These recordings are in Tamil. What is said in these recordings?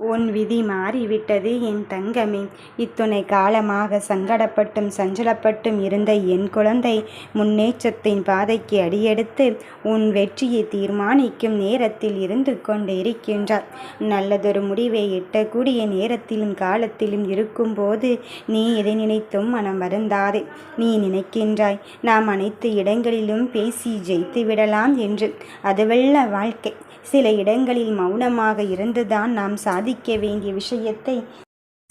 உன் விதி மாறிவிட்டது என் தங்கமே. இத்துணை காலமாக சங்கடப்பட்டும் சஞ்சலப்பட்டும் இருந்த என் குழந்தை முன்னேற்றத்தின் பாதைக்கு அடியெடுத்து உன் வெற்றியை தீர்மானிக்கும் நேரத்தில் இருந்து கொண்டு இருக்கின்றார் நல்லதொரு முடிவை எட்டக்கூடிய நேரத்திலும் காலத்திலும் இருக்கும்போது நீ எதை நினைத்தும் மனம் வருந்தாதே. நீ நினைக்கின்றாய் நாம் அனைத்து இடங்களிலும் பேசி ஜெயித்து விடலாம் என்று. அதுவல்ல வாழ்க்கை. சில இடங்களில் மௌனமாக இருந்துதான் நாம் சாதிக்க வேண்டிய விஷயத்தை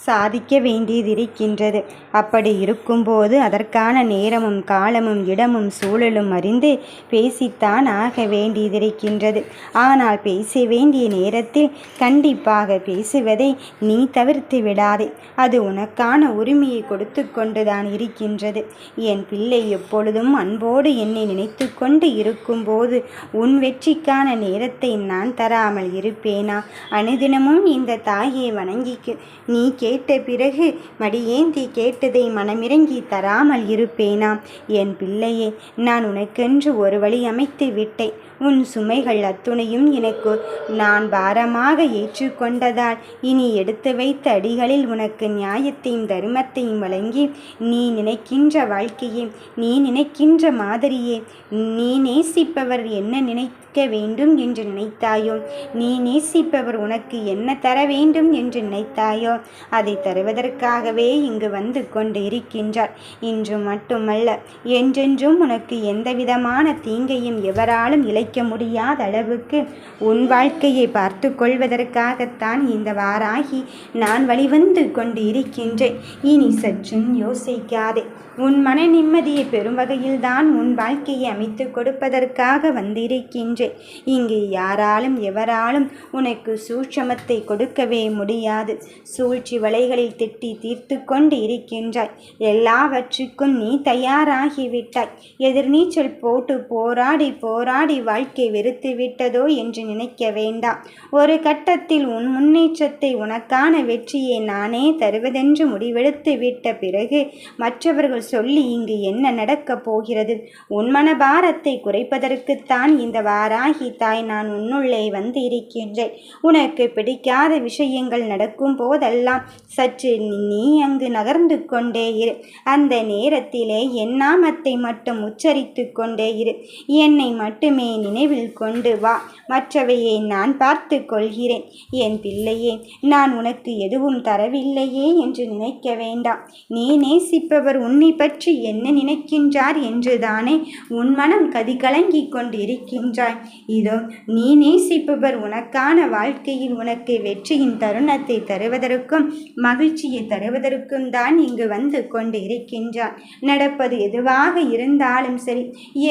சாதிக்க வேண்டியதிருக்கின்றது. அப்படி இருக்கும்போது அதற்கான நேரமும் காலமும் இடமும் சூழலும் அறிந்து பேசித்தான் ஆக வேண்டியதிருக்கின்றது. ஆனால் பேச வேண்டிய நேரத்தில் கண்டிப்பாக பேசுவதை நீ தவிர்த்து விடாதே. அது உனக்கான உரிமையை கொடுத்து கொண்டுதான் இருக்கின்றது. என் பிள்ளை எப்பொழுதும் அன்போடு என்னை நினைத்து கொண்டு இருக்கும்போது உன் வெற்றிக்கான நேரத்தை நான் தராமல் இருப்பேனா? அனுதினமும் இந்த தாயை வணங்கிக்கு. நீ கே கேட்ட பிறகு மடியேந்தி கேட்டதை மனமிறங்கி தராமல் இருப்பேனா? என் பிள்ளையே நான் உனக்கென்று ஒரு வழி அமைத்து விட்டேன். உன் சுமைகள் அத்துணையும் எனக்கு. நான் பாரமாக ஏற்றுக்கொண்டதால் இனி எடுத்து வைத்த அடிகளில் உனக்கு நியாயத்தையும் தர்மத்தையும் வழங்கி நீ நினைக்கின்ற வாழ்க்கையே நீ நினைக்கின்ற மாதிரியே நீ நேசிப்பவர் என்ன நினைக்க வேண்டும் என்று நினைத்தாயோ? நீ நேசிப்பவர் உனக்கு என்ன தர வேண்டும் என்று நினைத்தாயோ? அதை அதை தருவதற்காகவே இங்கு வந்து கொண்டு இருக்கின்றார் இன்று மட்டுமல்ல என்றென்றும் உனக்கு எந்தவிதமான தீங்கையும் எவராலும் இழைக்க முடியாத அளவுக்கு உன் வாழ்க்கையை பார்த்து கொள்வதற்காகத்தான் இந்த வாராகி நான் வழிவந்து கொண்டு இருக்கின்றேன் இனி சற்றும் யோசிக்காதே. உன் மன நிம்மதியை பெறும் வகையில்தான் உன் வாழ்க்கையை அமைத்து கொடுப்பதற்காக வந்திருக்கின்றேன். இங்கு யாராலும் எவராலும் உனக்கு சூட்சமத்தை கொடுக்கவே முடியாது. சூழ்ச்சி வலைகளில் திட்டி தீர்த்து கொண்டு இருக்கின்றாய். எல்லாவற்றுக்கும் நீ தயாராகிவிட்டாய். எதிர்நீச்சல் போட்டு போராடி போராடி வாழ்க்கை வெறுத்து விட்டதோ என்று நினைக்க வேண்டாம். ஒரு கட்டத்தில் உன் முன்னேற்றத்தை உனக்கான வெற்றியை நானே தருவதென்று முடிவெடுத்து விட்ட பிறகு மற்றவர்கள் சொல்லி இங்கு என்ன நடக்கப் போகிறது? உன் மனபாரத்தை குறைப்பதற்குத்தான் இந்த வாராகி தாய் நான் உன்னுள்ளே வந்து இருக்கின்றேன். உனக்கு பிடிக்காத விஷயங்கள் நடக்கும் போதெல்லாம் சற்று நீ அங்கு நகர்ந்து கொண்டே இரு. அந்த நேரத்திலே என் நாமத்தை மட்டும் உச்சரித்து கொண்டே இரு. என்னை மட்டுமே நினைவில் கொண்டு வா. மற்றவையை நான் பார்த்து கொள்கிறேன். என் பிள்ளையே நான் உனக்கு எதுவும் தரவில்லையே என்று நினைக்க வேண்டாம். நீ நேசிப்பவர் உன்னை பற்றி என்ன நினைக்கின்றார் என்றுதானே உன் மனம் கதி கலங்கி கொண்டு இருக்கின்றாய் இதோ நீ நேசிப்பவர் உனக்கான வாழ்க்கையில் உனக்கு வெற்றியின் தருணத்தை தருவதற்கும் மகிழ்ச்சியை தருவதற்கும் தான் இங்கு வந்து கொண்டு இருக்கின்றார் நடப்பது எதுவாக இருந்தாலும் சரி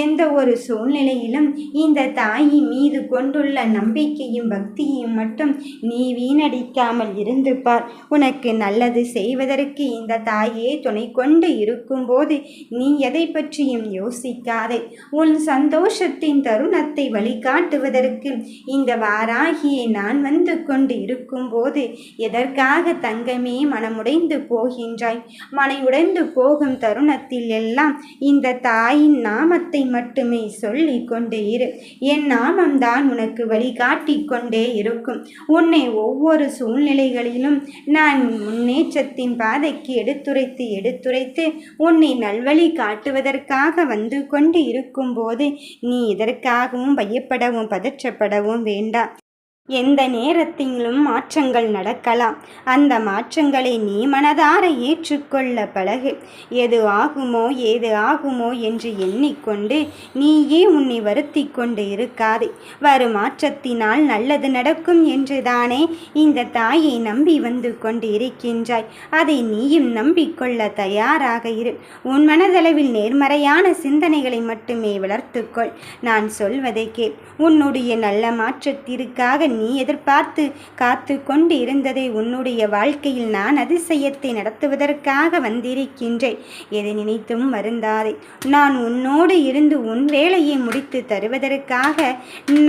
எந்த ஒரு சூழ்நிலையிலும் இந்த தாயின் மீது கொண்டுள்ள நம்பிக்கையும் பக்தியையும் மட்டும் நீ வீணடிக்காமல் இருந்து பார். உனக்கு நல்லது செய்வதற்கு இந்த தாயே துணை கொண்டு இருக்கும்போது நீ எதை பற்றியும் யோசிக்காதே. உன் சந்தோஷத்தின் தருணத்தை வழிகாட்டுவதற்கு இந்த வாராகியை நான் வந்து கொண்டு இருக்கும்போது எதற்காக தங்கமே மனமுடைந்து போகின்றாய். மனையுடைந்து போகும் தருணத்தில் எல்லாம் இந்த தாயின் நாமத்தை மட்டுமே சொல்லி கொண்டு இரு. என் நாமம்தான் உனக்கு வழிகாட்டி கொண்டே இருக்கும். உன்னை ஒவ்வொரு சூழ்நிலைகளிலும் நான் முன்னேற்றத்தின் பாதைக்கு எடுத்துரைத்து எடுத்துரைத்து உன்னை நல்வழி காட்டுவதற்காக வந்து கொண்டு இருக்கும்போது நீ இதற்காகவும் பயப்படவும் பதற்றப்படவும் வேண்டாம் எந்த நேரத்திலும் மாற்றங்கள் நடக்கலாம். அந்த மாற்றங்களை நீ மனதார ஏற்றுக்கொள்ள பழகு. எது ஆகுமோ ஏது ஆகுமோ என்று எண்ணிக்கொண்டு நீயே உன்னை வருத்தி கொண்டு இருக்காதே. வரும் மாற்றத்தினால் நல்லது நடக்கும் என்று தானே இந்த தாயை நம்பி வந்து கொண்டு இருக்கின்றாய். அதை நீயும் நம்பிக்கொள்ள தயாராக இரு. உன் மனதளவில் நேர்மறையான சிந்தனைகளை மட்டுமே வளர்த்துக்கொள். நான் சொல்வதை கேள். உன்னுடைய நல்ல மாற்றத்திற்காக நீ எதிர்பார்த்து காத்து கொண்டு இருந்ததை உன்னுடைய வாழ்க்கையில் நான் அதிசயத்தை நடத்துவதற்காக வந்திருக்கின்றேன். எதை நினைத்தும் வருந்தாதே. நான் உன்னோடு இருந்து உன் வேலையை முடித்து தருவதற்காக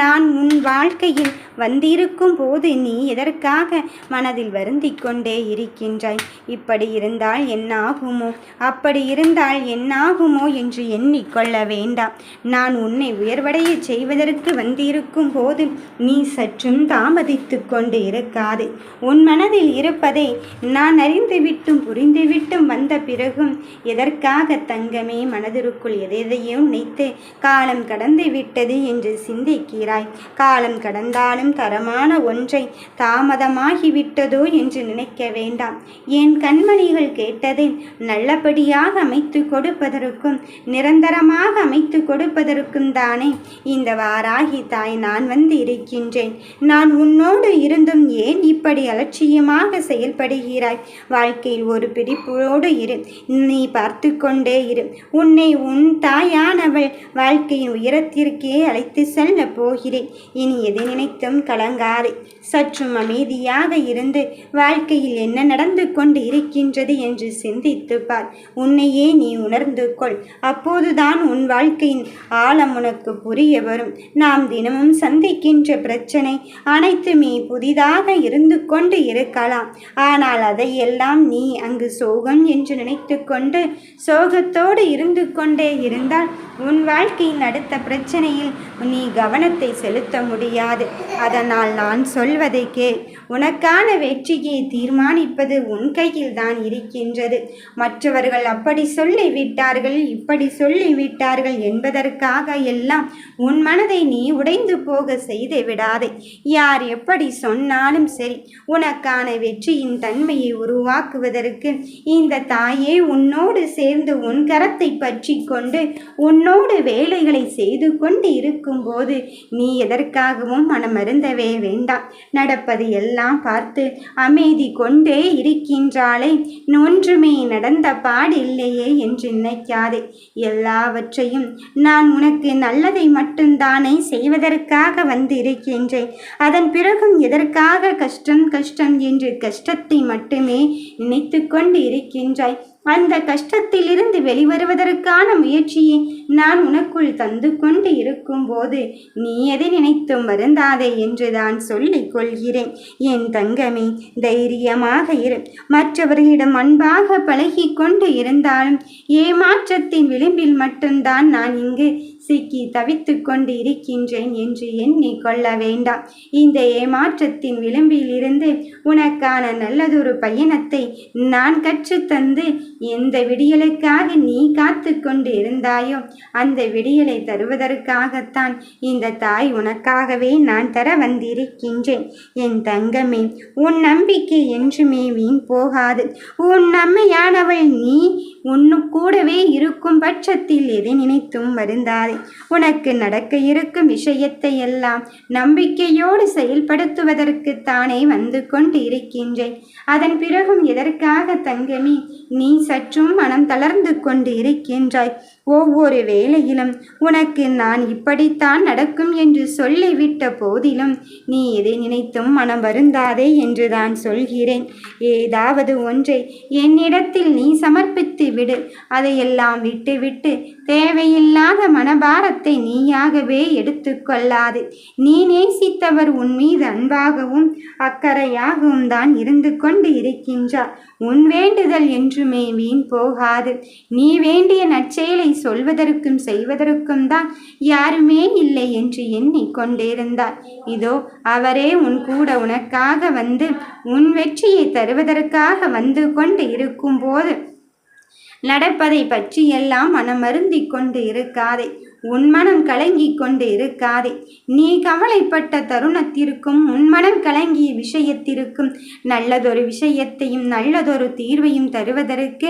நான் உன் வாழ்க்கையில் வந்திருக்கும் போது நீ எதற்காக மனதில் வருந்தி கொண்டே இருக்கின்றாய்? இப்படி இருந்தால் என்னாகுமோ? அப்படி இருந்தால் என்னாகுமோ என்று எண்ணிக்கொள்ள வேண்டாம். நான் உன்னை உயர்வடைய செய்வதற்கு வந்திருக்கும் போது நீ சற்றும் இன்னும் தாமதித்து கொண்டு இருக்காது. உன் மனதில் இருப்பதை நான் அறிந்துவிட்டும் புரிந்துவிட்டும் வந்த பிறகும் எதற்காக தங்கமே மனதிற்குள் எதையோ நினைத்து காலம் கடந்து விட்டது என்று சிந்திக்கிறாய். காலம் கடந்தாலும் தரமான ஒன்றை தாமதமாகிவிட்டதோ என்று நினைக்க வேண்டாம். என் கண்மணிகள் கேட்டதை நல்லபடியாக அமைத்து கொடுப்பதற்கும் நிரந்தரமாக அமைத்து கொடுப்பதற்கும் தானே இந்த வாராகி தாய் நான் வந்து இருக்கின்றேன். நான் உன்னோடு இருந்தும் ஏன் இப்படி அலட்சியமாக செயல்படுகிறாய்? வாழ்க்கையில் ஒரு பிடிப்போடு இரு. நீ பார்த்து கொண்டே இரு. உன்னை உன் தாயானவள் வாழ்க்கையின் உயரத்திற்கே அழைத்து செல்ல போகிறேன். இனி எதை நினைத்தும் கலங்காதே. சற்றும் அமைதியாக இருந்து வாழ்க்கையில் என்ன நடந்து கொண்டு இருக்கின்றது என்று சிந்தித்து பார். உன்னையே நீ உணர்ந்து கொள். அப்போதுதான் உன் வாழ்க்கையின் ஆழம் உனக்கு புரிய வரும். நாம் தினமும் சந்திக்கின்ற பிரச்சனை அனைத்துமே புதிதாக இருந்து கொண்டு இருக்கலாம். ஆனால் அதையெல்லாம் நீ அங்கு சோகம் என்று நினைத்து கொண்டு சோகத்தோடு இருந்து கொண்டே இருந்தால் உன் வாழ்க்கையின் அடுத்த பிரச்சனையில் நீ கவனத்தை செலுத்த முடியாது. அதனால் நான் சொல்வதை கேள். உனக்கான வெற்றியை தீர்மானிப்பது உன் கையில் தான் இருக்கின்றது. மற்றவர்கள் அப்படி சொல்லிவிட்டார்கள் இப்படி சொல்லிவிட்டார்கள் என்பதற்காக எல்லாம் உன் மனதை நீ உடைந்து போக செய்து விடாதே. யார் எப்படி சொன்னாலும் சரி உனக்கான வெற்றியின் தன்மையை உருவாக்குவதற்கு இந்த தாயே உன்னோடு சேர்ந்து உன் கரத்தை பற்றி கொண்டு உன் உன்னோடு வேலைகளை செய்து கொண்டு இருக்கும்போது நீ எதற்காகவும் மனமருந்தவே வேண்டாம். நடப்பது எல்லாம் பார்த்து அமைதி கொண்டே இருக்கின்றாளே. ஒன்றுமே நடந்த பாடில்லையே என்று நினைக்காதே. எல்லாவற்றையும் நான் உனக்கு நல்லதை மட்டும்தானே செய்வதற்காக வந்து இருக்கின்றேன் அதன் பிறகும் எதற்காக கஷ்டம் கஷ்டம் என்று கஷ்டத்தை மட்டுமே நினைத்து கொண்டு இருக்கின்றாய்? அந்த கஷ்டத்திலிருந்து வெளிவருவதற்கான முயற்சியை நான் உனக்குள் தந்து கொண்டு இருக்கும்போது நீ எதை நினைத்தும் வருந்தாதே என்று தான் சொல்லிக் கொள்கிறேன். என் தங்கமே தைரியமாக இரு. மற்றவர்களிடம் அன்பாக பழகி கொண்டு இருந்தாலும் ஏமாற்றத்தின் விளிம்பில் மட்டும்தான் நான் இங்கு சிக்கி தவித்து கொண்டு இருக்கின்றேன் என்று எண்ணி கொள்ள வேண்டாம். இந்த ஏமாற்றத்தின் விளிம்பிலிருந்து உனக்கான நல்லதொரு பயணத்தை நான் கற்றுத்தந்து எந்த விடியலுக்காக நீ காத்து கொண்டு இருந்தாயோ அந்த விடியலை தருவதற்காகத்தான் இந்த தாய் உனக்காகவே நான் தர வந்திருக்கின்றேன். என் தங்கமே உன் நம்பிக்கை என்றுமே வீண் போகாது. உன் நம்மையானவள் நீ உன்னு கூடவே இருக்கும் பட்சத்தில் எதை நினைத்தும் வருந்தாதே. உனக்கு நடக்க இருக்கும் விஷயத்தை எல்லாம் நம்பிக்கையோடு செயல்படுத்துவதற்கு தானே வந்து கொண்டு இருக்கின்றேன் அதன் பிறகும் எதற்காக தங்கமி? நீ சற்றும் மனம் தளர்ந்து கொண்டு இருக்கின்றாய் ஒவ்வொரு வேளையிலும் உனக்கு நான் இப்படித்தான் நடக்கும் என்று சொல்லிவிட்ட போதிலும் நீ எதை நினைத்தும் மனம் வருந்தாதே என்று தான் சொல்கிறேன். ஏதாவது ஒன்றை என்னிடத்தில் நீ சமர்ப்பித்து விடு அதையெல்லாம் விட்டுவிட்டு தேவையில்லாத பாரத்தை நீயாகவே எடுத்துக்கொள்ளாது. நீ நேசித்தவர் உன் மீது அன்பாகவும் அக்கறையாகவும் தான் இருந்து கொண்டு இருக்கின்றார். உன் வேண்டுதல் என்றுமே வீண் போகாது. நீ வேண்டிய நற்செயலை சொல்வதற்கும் செய்வதற்கும் தான் யாருமே இல்லை என்று எண்ணிக்கொண்டிருந்தார் இதோ அவரே உன் கூட உனக்காக வந்து உன் வெற்றியை தருவதற்காக வந்து கொண்டு இருக்கும்போது நடப்பதை பற்றியெல்லாம் மனமருந்திக் கொண்டு இருக்காதே. உன் மனம் கலங்கி கொண்டு இருக்காதே நீ கவலைப்பட்ட தருணத்திற்கும் உன் மனம் கலங்கிய விஷயத்திற்கும் நல்லதொரு விஷயத்தையும் நல்லதொரு தீர்வையும் தருவதற்கு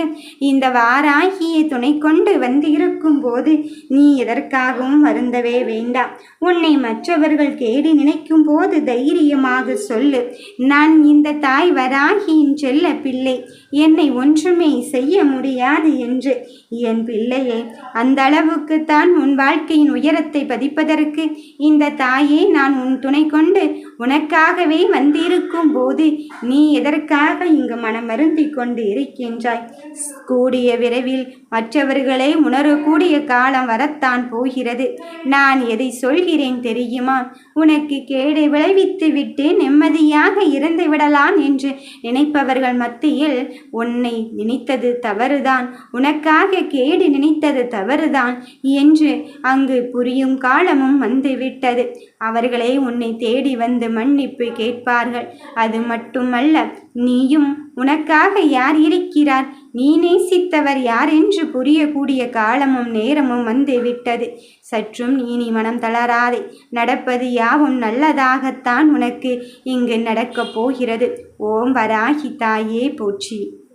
இந்த வாராகியை துணை கொண்டு வந்து இருக்கும் போது நீ எதற்காகவும் வருந்தவே வேண்டாம். உன்னை மற்றவர்கள் கேடி நினைக்கும் போது தைரியமாக சொல்லு. நான் இந்த தாய் வராகியின் செல்ல பிள்ளை. என்னை ஒன்றுமே செய்ய முடியாது என்று. என் பிள்ளையே அந்த அளவுக்கு தான் உன் வாழ்க்கையின் உயரத்தை பதிப்பதற்கு இந்த தாயே நான் உன் துணை கொண்டு உனக்காகவே வந்திருக்கும் போது நீ எதற்காக இங்கு மனமருந்தி கொண்டு இருக்கின்றாய்? கூடிய விரைவில் மற்றவர்களை உணரக்கூடிய காலம் வரத்தான் போகிறது. நான் எதை சொல்கிறேன் தெரியுமா? உனக்கு கேடு விளைவித்து விட்டு நிம்மதியாக இறந்து விடலாம் என்று நினைப்பவர்கள் மத்தியில் உன்னை நினைத்தது தவறுதான். உனக்காக கேடு நினைத்தது தவறுதான் என்று அங்கு புரியும் காலமும் வந்துவிட்டது. அவர்களே உன்னை தேடி வந்து மன்னிப்பு கேட்பார்கள். அது மட்டுமல்ல நீயும் உனக்காக யார் இருக்கிறார்? நீ நேசித்தவர் யார் என்று புரியக்கூடிய காலமும் நேரமும் வந்துவிட்டது. சற்றும் நீ மனம் தளராதே. நடப்பது யாவும் நல்லதாகத்தான் உனக்கு இங்கு நடக்கப் போகிறது. ஓம் வராகி தாயே போற்றி.